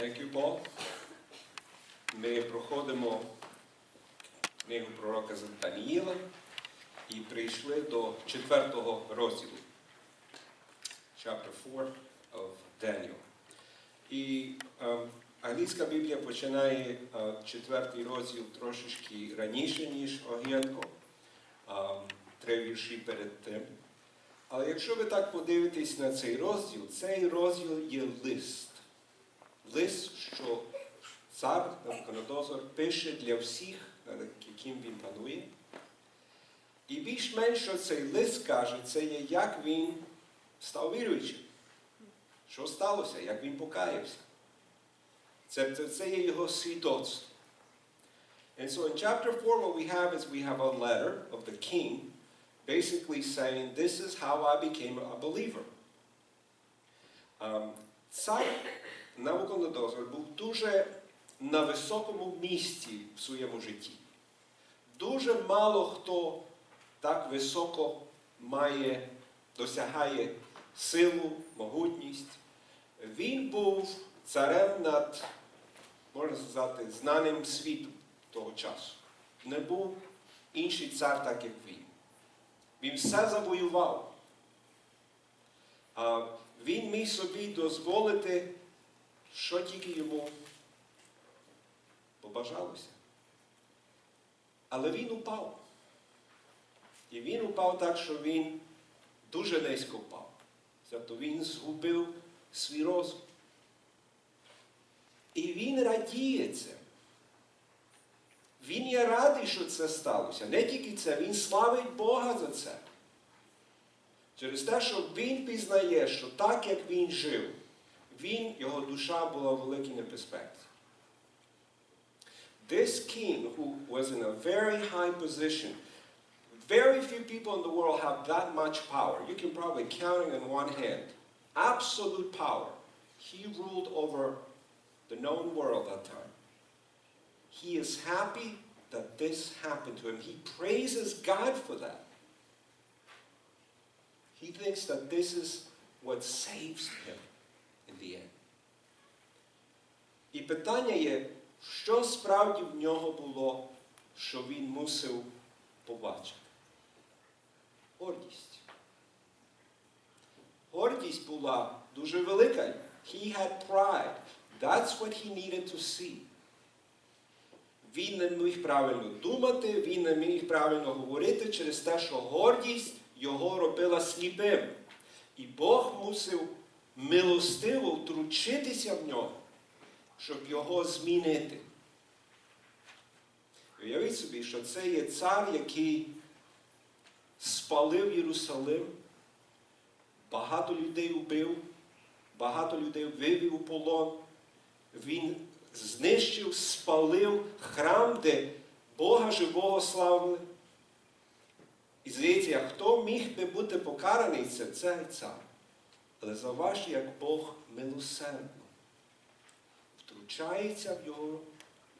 Thank you, Paul. Ми проходимо книгу пророка Даніїла і прийшли до четвертого розділу. Chapter 4 of Daniel. І е, англійська Біблія починає е, четвертий розділ трошечки раніше, ніж Огієнко. Е, три вірші перед тим. Але якщо ви так подивитесь на цей розділ, цей розділ є лист. Лист, що цар Навуходоносор пише для всіх, над яким він панує. І більш-менш, цей лист каже, це є, як він став віруючим. Що сталося, як він покаявся. Це, це, це є його свідоцтво. And so in chapter 4, what we have is we have a letter of the king basically saying, This is how I became a believer. Um, цар Навуходоносор був дуже на високому місці в своєму житті. Дуже мало хто так високо має, досягає силу, могутність. Він був царем над, можна сказати, знаним світом того часу. Не був інший цар, так як він. Він все завоював. А він міг собі дозволити, що тільки йому побажалося. Але він упав. І він упав так, що він дуже низько впав. Тобто він згубив свій розум. І він радіє це. Він є радий, що це сталося. Не тільки це, він славить Бога за це. Через те, що він пізнає, що так, як він жив, він, його душа була в великій небезпеці. This king, who was in a very high position, very few people in the world have that much power. You can probably count it in one hand. Absolute power. He ruled over the known world that time. He is happy that this happened to him. He praises God for that. He thinks that this is what saves him In. І питання є, що справді в нього було, що він мусив побачити? Гордість. Гордість була дуже велика. He had pride. That's what he needed to see. Він не міг правильно думати, він не міг правильно говорити через те, що гордість його робила сліпим. І Бог мусив милостиво втручитися в нього, щоб його змінити. Уявіть собі, що це є цар, який спалив Єрусалим, багато людей вбив, багато людей вивів у полон. Він знищив, спалив храм, де Бога живого славили. І здається, хто міг би бути покараний, це цей цар. Але заважте, як Бог милосердно втручається в його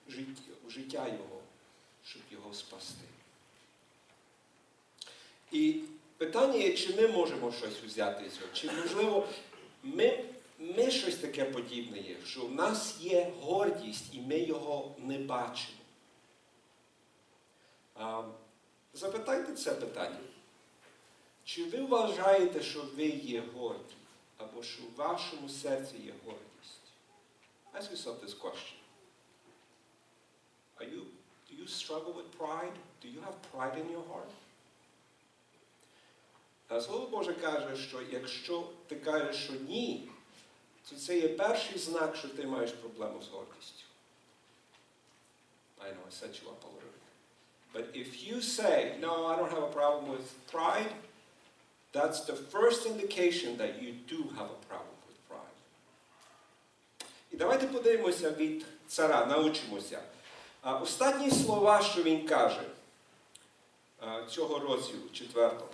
життя, в життя його, щоб його спасти. І питання є, чи ми можемо щось взяти з цього, чи можливо ми, ми щось таке подібне є, що в нас є гордість і ми його не бачимо. А, запитайте це питання. Чи ви вважаєте, що ви є горді, або що в вашому серці є гордість? Ask yourself this question. Are you, do you struggle with pride? Do you have pride in your heart? А Слово Боже каже, що якщо ти кажеш, що ні, то це є перший знак, що ти маєш проблему з гордістю. I know I set you up a little bit. But if you say, no, I don't have a problem with pride, that's the first indication that you do have a problem with pride. І давайте подивимося від цара, научимося. Останні слова, що він каже цього розділу, четвертого.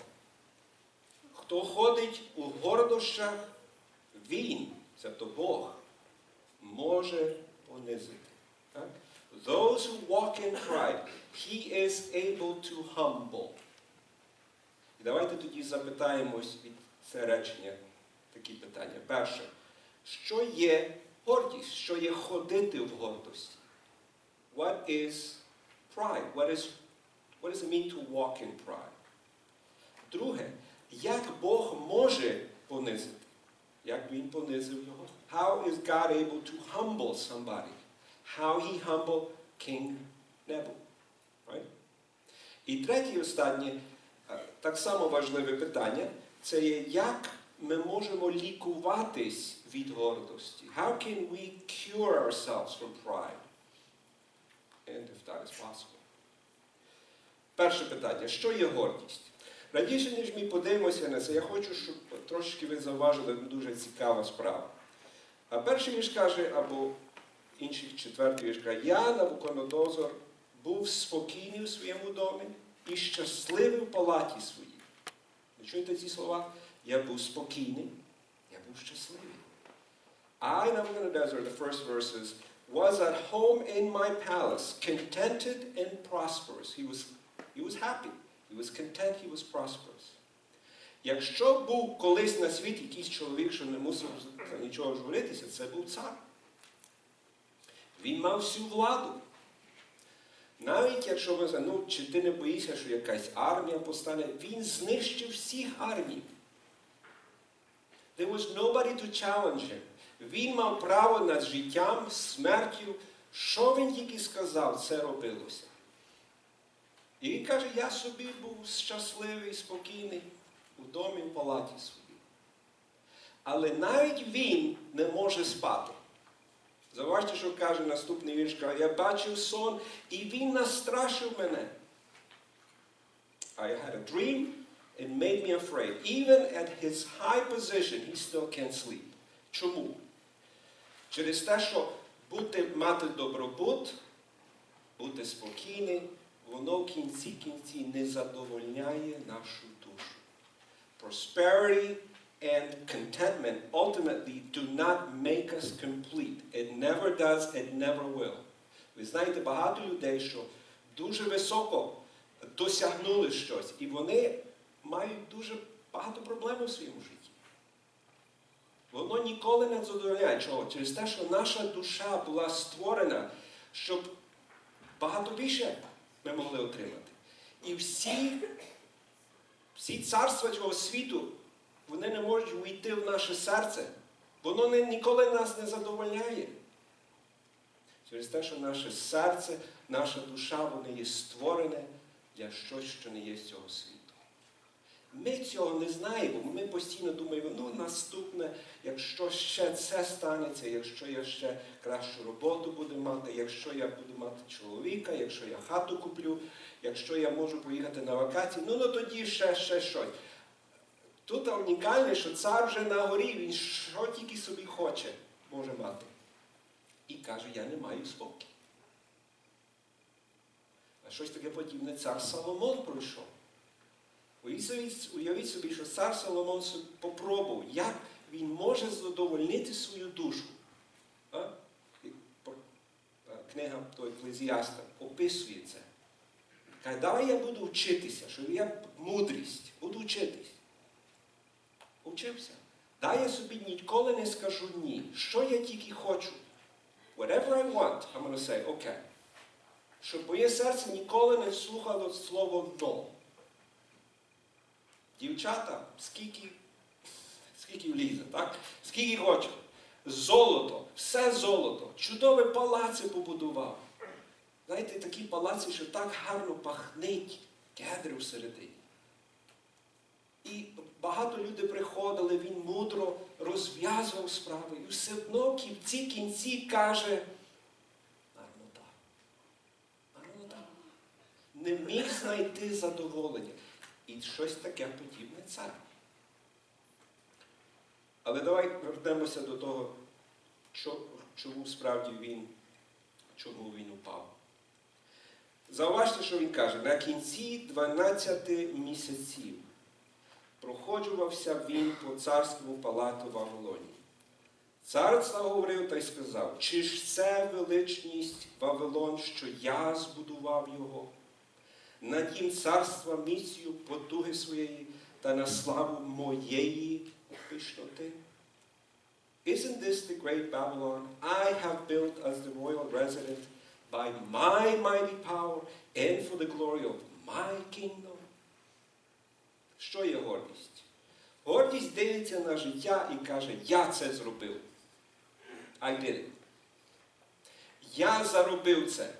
Хто ходить у гордощах, він, це то Бог, може понизити. Так? Those who walk in pride, he is able to humble. І давайте тоді запитаємось від це речення такі питання. Перше, що є гордість, що є ходити в гордості. What is pride? What, is, what does it mean to walk in pride? Друге, як Бог може понизити? Як він понизив його? How is God able to humble somebody? How he humbled King Nebu? Right? І третє і останнє, так само важливе питання, це є, як ми можемо лікуватись від гордості? How can we cure ourselves from pride? And if that is possible. Перше питання, що є гордість? Радіше, ніж ми подивимося на це, я хочу, щоб трошки ви зауважили дуже цікава справа. А перший вірш каже, або інший четвертий вірш каже, я, Навуходоносор, був спокійний у своєму домі і щасливий в палаті своїй. Ви чуєте ці слова? Я був спокійний, я був щасливий. I, Nabucodonosor, the first verses, was at home in my palace, contented and prosperous. He was, he was happy. He was content, he was prosperous. Якщо був колись на світі якийсь чоловік, що не мусив за нічого журитися, це був цар. Він мав всю владу. Навіть якщо ви ну, чи ти не боїшся, що якась армія постане, він знищив всіх армій. There was nobody to challenge him. Він мав право над життям, смертю. Що він тільки сказав, це робилося. І він каже, я собі був щасливий, спокійний у домі в палаті своїй. Але навіть він не може спати. Заважте, що каже наступний вірш, каже, я бачив сон, і він настрашив мене. I had a dream, it made me afraid. Even at his high position, he still can't sleep. Чому? Через те, що бути, мати добробут, бути спокійним, воно в кінці кінці не задовольняє нашу душу. Prosperity and contentment ultimately do not make us complete. It never does, it never will. Ви знаєте, багато людей, що дуже високо досягнули щось, і вони мають дуже багато проблем у своєму житті. Воно ніколи не задовольняє чого? Через те, що наша душа була створена, щоб багато більше ми могли отримати. І всі, всі царства цього світу, вони не можуть увійти в наше серце. Воно не, ніколи нас не задовольняє. Через те, що наше серце, наша душа, вони є створене для щось, що не є з цього світу. Ми цього не знаємо, бо ми постійно думаємо, ну наступне, якщо ще це станеться, якщо я ще кращу роботу буду мати, якщо я буду мати чоловіка, якщо я хату куплю, якщо я можу поїхати на вакації, ну, ну тоді ще, ще щось. Тут унікальне, що цар вже на горі, він що тільки собі хоче, може мати. І каже, я не маю спокій. А щось таке подібне цар Соломон пройшов. Уявіть, собі, що цар Соломон попробував, як він може задовольнити свою душу. Книга той Еклезіаста описує це. Каже, давай я буду вчитися, що я мудрість, буду вчитись. Учився. Дай я собі ніколи не скажу ні. Що я тільки хочу. Whatever I want, I'm to say, okay. Щоб моє серце ніколи не слухало слово «no». Дівчата, скільки, скільки влізе, так? Скільки хоче. Золото, все золото, чудове палаци побудував. Знаєте, такі палаці, що так гарно пахнить кедри всередині. І багато людей приходили, він мудро розв'язував справи. І все одно в кінці кінці каже, марнота. Марнота. Не міг знайти задоволення. І щось таке подібне цар. Але давай вернемося до того, чому справді він, чому він упав. Зауважте, що він каже, на кінці 12 місяців проходжувався він по царському палату Вавилоні. Цар заговорив та й сказав, чи ж це величність Вавилон, що я збудував його? на дім царства місію потуги своєї та на славу моєї пишноти. Isn't this the great Babylon I have built as the royal resident by my mighty power and for the glory of my kingdom? Що є гордість? Гордість дивиться на життя і каже, я це зробив. I did it. Я заробив це.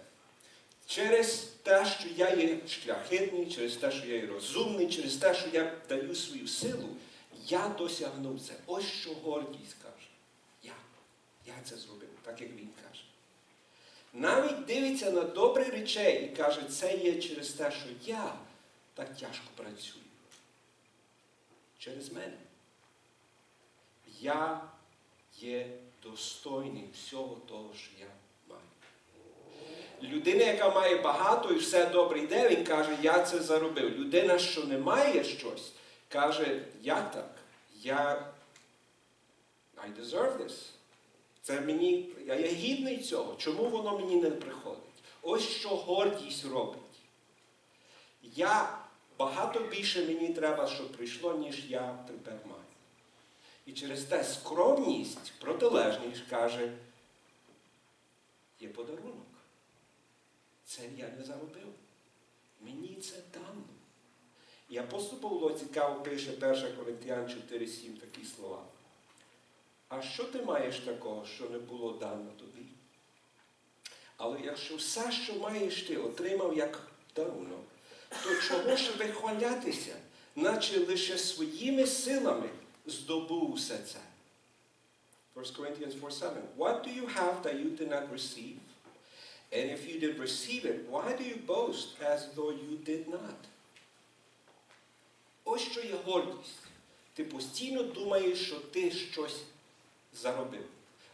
Через те, що я є шляхетний, через те, що я є розумний, через те, що я даю свою силу, я досягнув це. Ось що гордість каже. Я. Я це зробив, так як він каже. Навіть дивиться на добрі речей і каже, це є через те, що я так тяжко працюю. Через мене. Я є достойний всього того, що я маю. Людина, яка має багато і все добре йде, він каже, я це заробив. Людина, що не має щось, каже, я так, я I deserve this. Це мені, я є гідний цього. Чому воно мені не приходить? Ось що гордість робить. Я багато більше мені треба, щоб прийшло, ніж я тепер маю. І через те скромність, протилежність каже, є подарунок. Це я не заробив. Мені це дано. І апостол Павло цікаво пише 1 Коринтян 4,7 такі слова. А що ти маєш такого, що не було дано тобі? Але якщо все, що маєш ти, отримав як дарунок, то чого ж вихвалятися, наче лише своїми силами здобув усе це? 1 Corinthians 4:7. What do you have that you did not receive? And if you did receive it, why do you boast as though you did not? Ось що є гордість. Ти постійно думаєш, що ти щось заробив,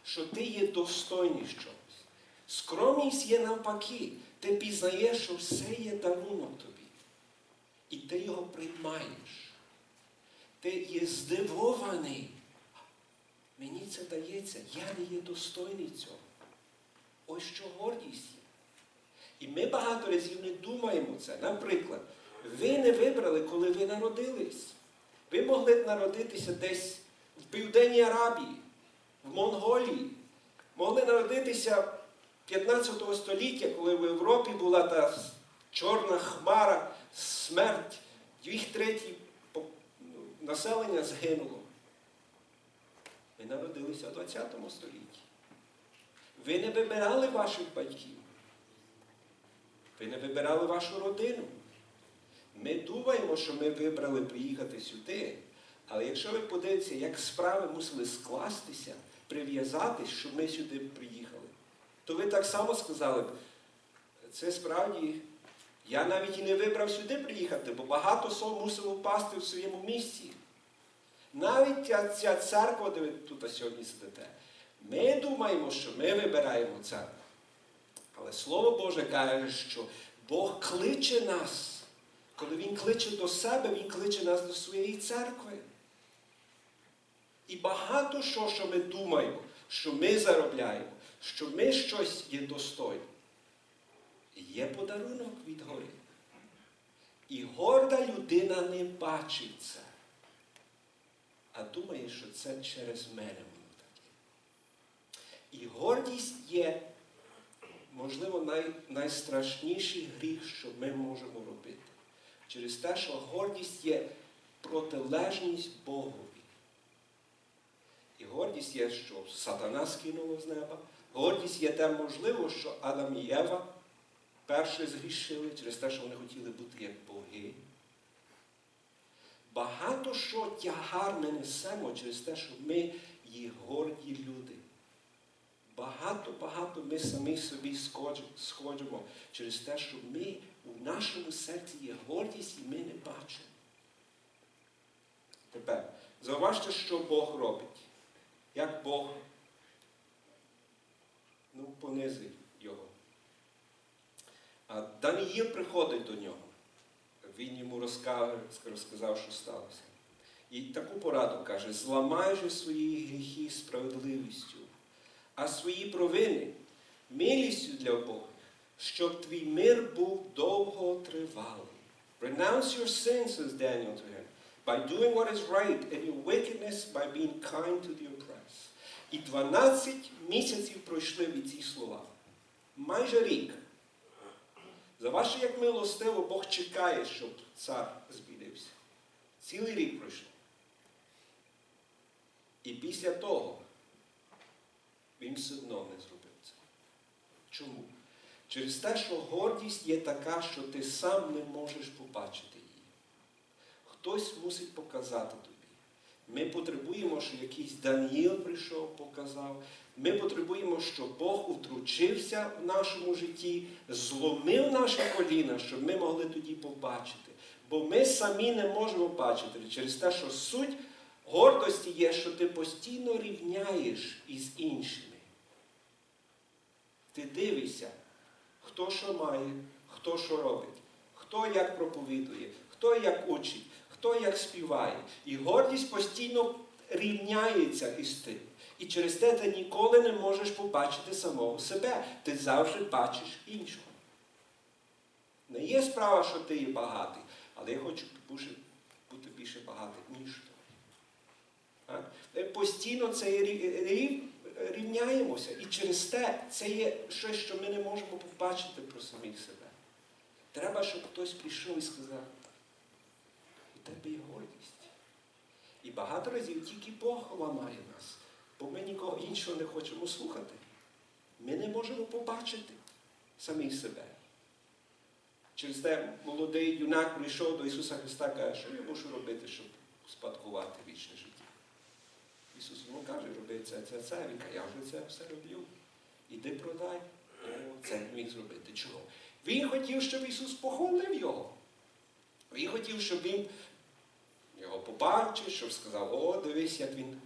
що ти є достойний чогось. Скромність є навпаки. Ти пізнаєш, що все є дарунок тобі. І ти його приймаєш. Ти є здивований. Мені це дається, я не є достойний цього. Ось що гордість є. І ми багато разів не думаємо це. Наприклад, ви не вибрали, коли ви народились. Ви могли б народитися десь в Південній Арабії, в Монголії. Могли народитися 15 століття, коли в Європі була та чорна хмара, смерть, дві треті населення згинуло. Ви народилися в 20 столітті. Ви не вибирали ваших батьків. Ви не вибирали вашу родину. Ми думаємо, що ми вибрали приїхати сюди, але якщо ви подивитеся, як справи мусили скластися, прив'язатись, щоб ми сюди приїхали, то ви так само сказали б, це справді, я навіть і не вибрав сюди приїхати, бо багато сов мусило впасти в своєму місці. Навіть ця, ця церква, де ви тут сьогодні сидите, ми думаємо, що ми вибираємо церкву. Але Слово Боже каже, що Бог кличе нас. Коли Він кличе до себе, Він кличе нас до своєї церкви. І багато що, що ми думаємо, що ми заробляємо, що ми щось є достойні. Є подарунок від гори. І горда людина не бачить це, а думає, що це через мене воно таке. І гордість є, можливо, най, найстрашніший гріх, що ми можемо робити. Через те, що гордість є протилежність Богові. І гордість є, що сатана скинуло з неба. Гордість є те, можливо, що Адам і Єва перші згрішили через те, що вони хотіли бути як боги. Багато що тягар ми несемо через те, що ми є горді люди. Багато-багато ми самі собі сходимо через те, що ми у нашому серці є гордість і ми не бачимо. Тепер, зауважте, що Бог робить. Як Бог ну, понизив його. А Даниїл приходить до нього. Він йому розказав, розказав, що сталося. І таку пораду каже: зламай же свої гріхи справедливістю, а свої провини милістю для Бога, щоб твій мир був довготривалий. Renounce your sins, says Daniel to him, by doing what is right, and your wickedness by being kind to the oppressed. І 12 місяців пройшли від ці слова. Майже рік. За ваше як милостиво Бог чекає, щоб цар збідився. Цілий рік пройшло. І після того він все одно не зробив це. Чому? Через те, що гордість є така, що ти сам не можеш побачити її. Хтось мусить показати тобі. Ми потребуємо, щоб якийсь Даніїл прийшов, показав. Ми потребуємо, щоб Бог утручився в нашому житті, зломив наші коліна, щоб ми могли тоді побачити. Бо ми самі не можемо бачити через те, що суть гордості є, що ти постійно рівняєш із іншими. Ти дивишся, хто що має, хто що робить, хто як проповідує, хто як учить, хто як співає. І гордість постійно рівняється із тим. І через те ти ніколи не можеш побачити самого себе. Ти завжди бачиш іншого. Не є справа, що ти є багатий, але я хочу бути, більше багатим, ніж той. Постійно це є рів- рів- рівняємося. І через те це є щось, що ми не можемо побачити про самих себе. Треба, щоб хтось прийшов і сказав, тебе є гордість. І багато разів тільки Бог ламає нас, бо ми нікого іншого не хочемо слухати. Ми не можемо побачити самих себе. Через те молодий юнак прийшов до Ісуса Христа і каже, що я мушу робити, щоб спадкувати вічне життя. Ісус йому каже, роби це, це, це. Він каже, я вже це все роблю. Іди продай. О, це міг зробити. Чого? Він хотів, щоб Ісус похвалив його. Він хотів, щоб він його побачив, щоб сказав, о, дивись, як він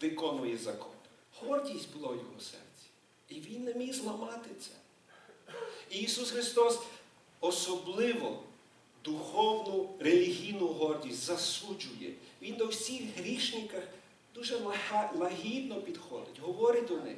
виконує закон. Гордість була в його серці. І він не міг зламати це. І Ісус Христос особливо духовну релігійну гордість засуджує. Він до всіх грішників дуже лагідно підходить, говорить до них.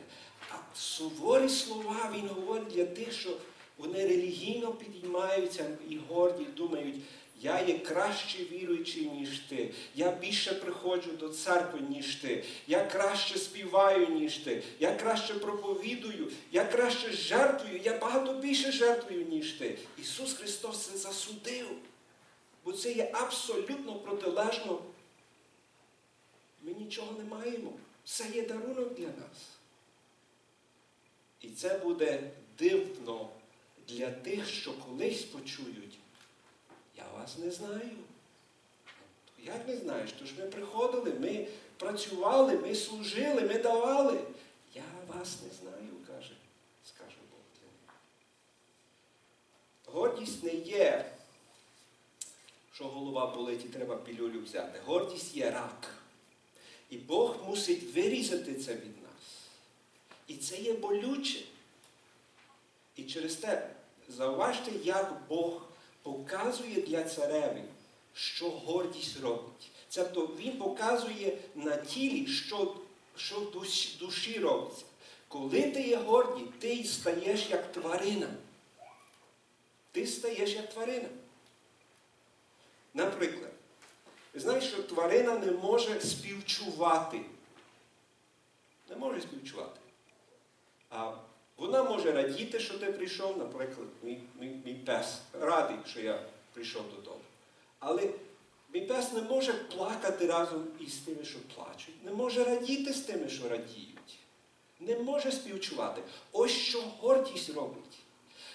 А суворі слова він говорить для тих, що вони релігійно підіймаються і горді, думають, я є краще віруючий, ніж ти. Я більше приходжу до церкви, ніж ти. Я краще співаю, ніж ти. Я краще проповідую, я краще жертвую, я багато більше жертвую, ніж ти. Ісус Христос це засудив. Бо це є абсолютно протилежно. Ми нічого не маємо. Це є дарунок для нас. І це буде дивно для тих, що колись почують. Я вас не знаю. Як не знаєш? Тож ми приходили, ми працювали, ми служили, ми давали. Я вас не знаю, каже, скаже Бог для них. Гордість не є, що голова болить і треба пілюлю взяти. Гордість є рак. І Бог мусить вирізати це від нас. І це є болюче. І через те зауважте, як Бог показує для цареві, що гордість робить. Тобто Він показує на тілі, що, що душі, душі робиться. Коли ти є гордий, ти стаєш як тварина. Ти стаєш як тварина. Наприклад, ви знаєте, що тварина не може співчувати. Не може співчувати. А вона може радіти, що ти прийшов, наприклад, мій, мій, мій пес радий, що я прийшов додому. Але мій пес не може плакати разом із тими, що плачуть, не може радіти з тими, що радіють. Не може співчувати. Ось що гордість робить.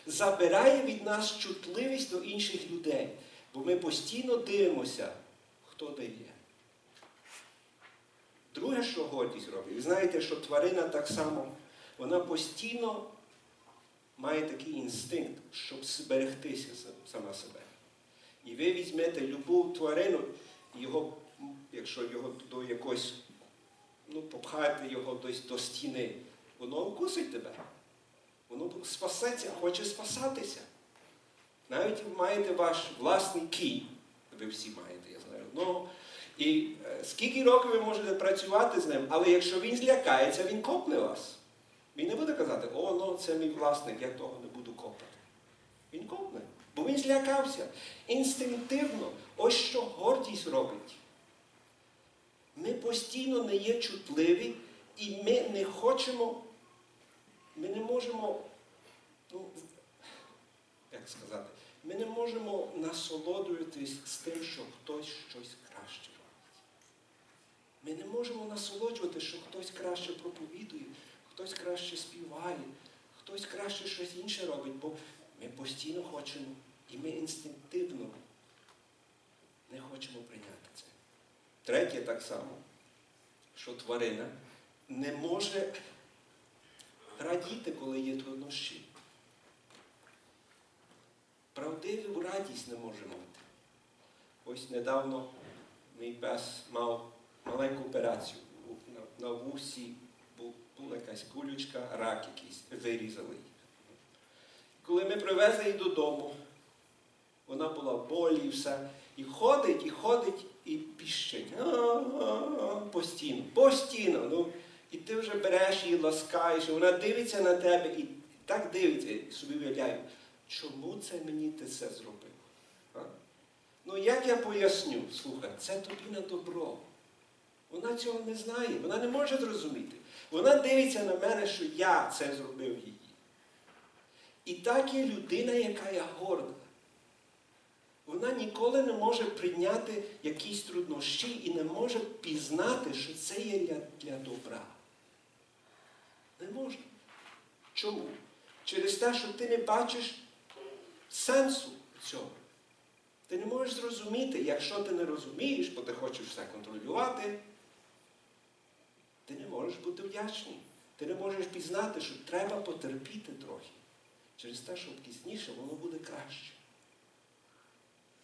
Забирає від нас чутливість до інших людей, бо ми постійно дивимося, хто дає. Друге, що гордість робить, ви знаєте, що тварина так само, вона постійно має такий інстинкт, щоб зберегтися сама себе. І ви візьмете любу тварину, його, якщо його до якось, ну, попхаєте його десь до стіни, воно вкусить тебе. Воно спасеться, хоче спасатися. Навіть ви маєте ваш власний кінь, ви всі маєте, я знаю. Ну, і е, скільки років ви можете працювати з ним, але якщо він злякається, він копне вас. Він не буде казати, о, ну це мій власник, я того не буду копати. Він копне, бо він злякався. Інстинктивно, ось що гордість робить. Ми постійно не є чутливі І ми не хочемо, ми не можемо, ну, як сказати, ми не можемо насолоджуватись з тим, що хтось щось краще робить. Ми не можемо насолоджуватися, що хтось краще проповідує, хтось краще співає, хтось краще щось інше робить, бо ми постійно хочемо, і ми інстинктивно не хочемо прийняти це. Третє так само, що тварина не може радіти, коли є труднощі. Правдиву радість не може мати. Ось недавно мій пес мав маленьку операцію. На, вусі була якась кулючка, рак якийсь, вирізали. Коли ми привезли її додому, вона була в болі і все. І ходить, і ходить, і піщить. Постійно, постійно. Ну, і ти вже береш її, ласкаєш, і вона дивиться на тебе і так дивиться, і собі уявляю, чому це мені ти це зробив? А? Ну як я поясню? Слухай, це тобі на добро. Вона цього не знає, вона не може зрозуміти. Вона дивиться на мене, що я це зробив її. І так є людина, яка є горда. Вона ніколи не може прийняти якісь труднощі і не може пізнати, що це є для, для добра. Не може. Чому? Через те, що ти не бачиш сенсу цього. Ти не можеш зрозуміти, якщо ти не розумієш, бо ти хочеш все контролювати, ти не можеш бути вдячний. Ти не можеш пізнати, що треба потерпіти трохи. Через те, що пізніше воно буде краще.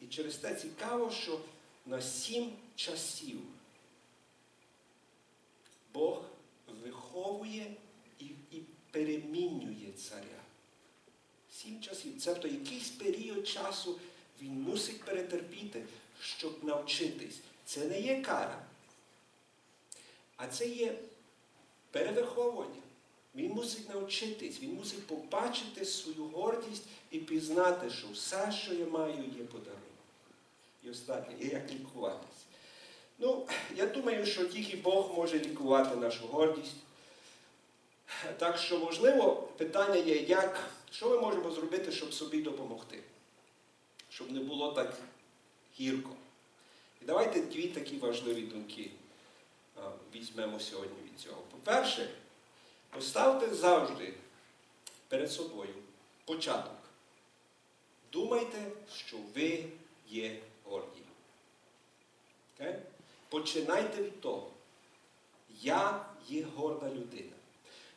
І через те цікаво, що на сім часів Бог виховує і, і перемінює царя. Сім часів. Тобто якийсь період часу він мусить перетерпіти, щоб навчитись. Це не є кара, а це є перевиховування. Він мусить навчитись, він мусить побачити свою гордість і пізнати, що все, що я маю, є подарунок. І останнє, і як лікуватись. Ну, я думаю, що тільки Бог може лікувати нашу гордість. Так що, можливо, питання є, як, що ми можемо зробити, щоб собі допомогти, щоб не було так гірко. І давайте дві такі важливі думки візьмемо сьогодні від цього. По-перше, поставте завжди перед собою початок. Думайте, що ви є горді. Окей? Починайте від того. Я є горда людина.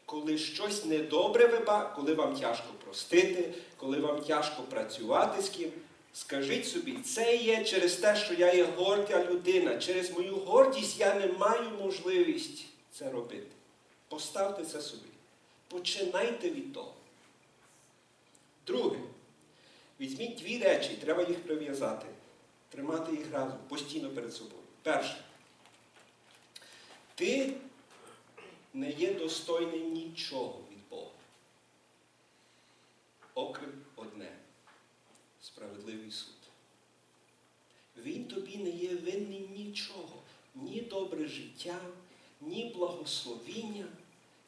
Коли щось недобре коли вам тяжко простити, коли вам тяжко працювати з ким, скажіть собі, це є через те, що я є горда людина. Через мою гордість я не маю можливість це робити. Поставте це собі. Починайте від того. Друге, візьміть дві речі, треба їх прив'язати, тримати їх разом, постійно перед собою. Перше, ти не є достойний нічого від Бога. Окрім одне справедливий суд. Він тобі не є винний нічого, ні добре життя, ні благословіння,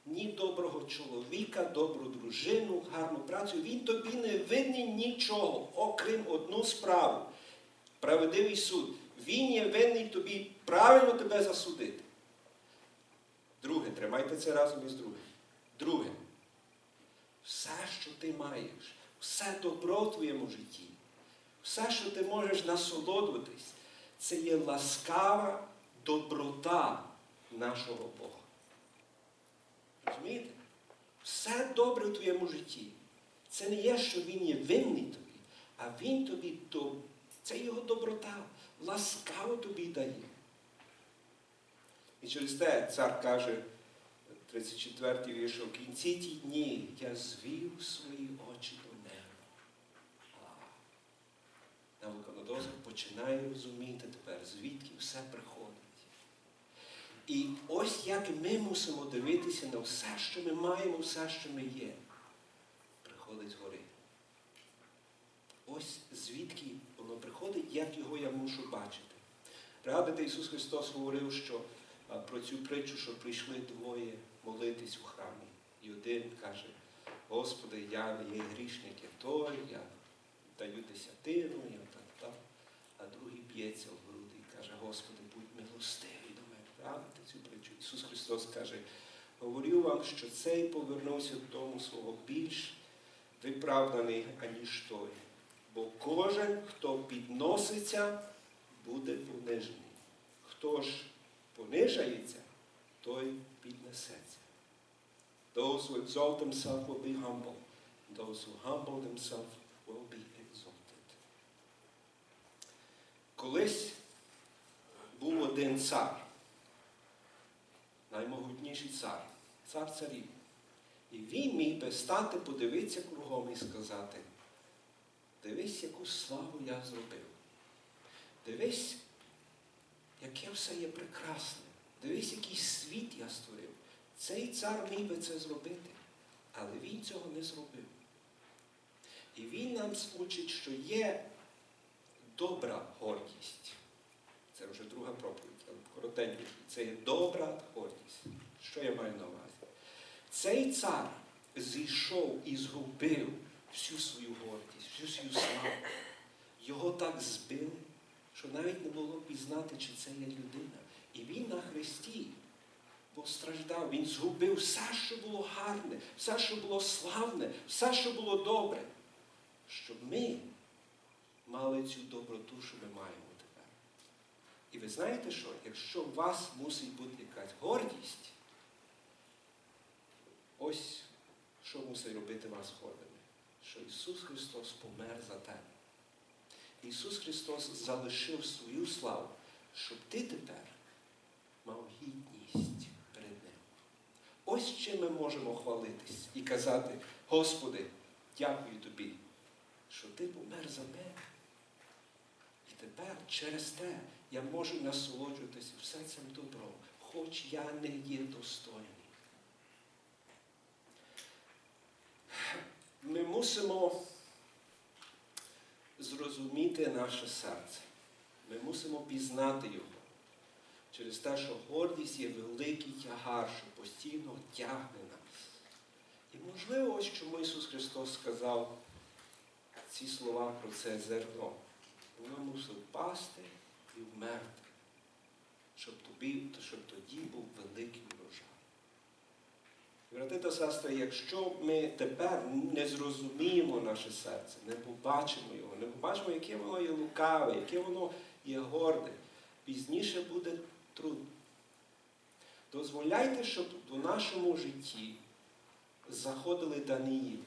ні доброго чоловіка, добру дружину, гарну працю. Він тобі не винний нічого, окрім одну справу. Справедливий суд. Він є винний тобі правильно тебе засудити. Друге, тримайте це разом із другим. Друге, все, що ти маєш, все добро в твоєму житті, все, що ти можеш насолоджуватись, це є ласкава доброта нашого Бога. Розумієте? Все добре в твоєму житті. Це не є, що Він є винний тобі, а Він тобі до... це його доброта, ласкаво тобі дає. І через те цар каже, 34-й вірш, в кінці ті дні я звів свої очі до неба. А Навуходоносор починає розуміти тепер, звідки все приходить. І ось як ми мусимо дивитися на все, що ми маємо, все, що ми є. Приходить згори. Ось звідки воно приходить, як його я мушу бачити. Пригадуєте, Ісус Христос говорив, що про цю притчу, що прийшли двоє молитись у храмі. І один каже, Господи, я є грішник, я той, я даю десятину, я так, б'ється в груди і каже, Господи, будь милостивий до мене. Правите цю притчу? Ісус Христос каже, говорю вам, що цей повернувся додому свого більш виправданий, аніж той. Бо кожен, хто підноситься, буде понижений. Хто ж понижається, той піднесеться. Those who exalt themselves will be humble. Those who humble themselves will be Колись був один цар, наймогутніший цар, цар царів. І він міг би стати, подивитися кругом і сказати, дивись, яку славу я зробив. Дивись, яке все є прекрасне. Дивись, який світ я створив. Цей цар міг би це зробити, але він цього не зробив. І він нам учить, що є добра гордість. Це вже друга проповідь, але коротенько. Це є добра гордість. Що я маю на увазі? Цей цар зійшов і згубив всю свою гордість, всю свою славу. Його так збили, що навіть не було пізнати, чи це є людина. І він на Христі постраждав. Він згубив все, що було гарне, все, що було славне, все, що було добре. Щоб ми мали цю доброту, що ми маємо тепер. І ви знаєте що? Якщо у вас мусить бути якась гордість, ось що мусить робити вас гордими. Що Ісус Христос помер за тебе. Ісус Христос залишив свою славу, щоб ти тепер мав гідність перед Ним. Ось чим ми можемо хвалитись і казати, Господи, дякую Тобі, що Ти помер за мене. Тепер через те я можу насолоджуватися все цим добром, хоч я не є достойний. Ми мусимо зрозуміти наше серце. Ми мусимо пізнати його через те, що гордість є великий тягар, що постійно тягне нас. І можливо, ось чому Ісус Христос сказав ці слова про це зерно. Воно мусив пасти і вмерти, щоб, тобі, щоб тоді був великий врожай. Брати та сестри, якщо ми тепер не зрозуміємо наше серце, не побачимо його, не побачимо, яке воно є лукаве, яке воно є горде, пізніше буде трудно. Дозволяйте, щоб у нашому житті заходили Даниїли,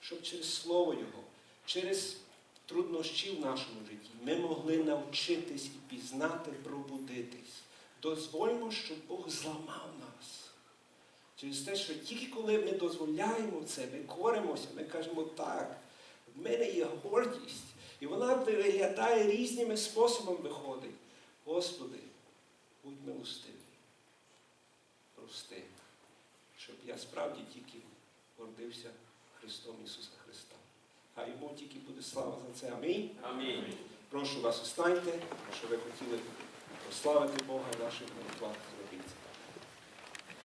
щоб через Слово Його, через труднощі в нашому житті ми могли навчитись і пізнати, пробудитись. Дозвольмо, щоб Бог зламав нас. Через те, що тільки коли ми дозволяємо це, ми коримося, ми кажемо так, в мене є гордість, і вона виглядає різними способами виходить. Господи, будь милостивий, прости, щоб я справді тільки гордився Христом Ісуса А йому тільки буде слава за це. Амінь. Амінь. Прошу вас, устаньте, що ви хотіли прославити Бога нашим молитвах.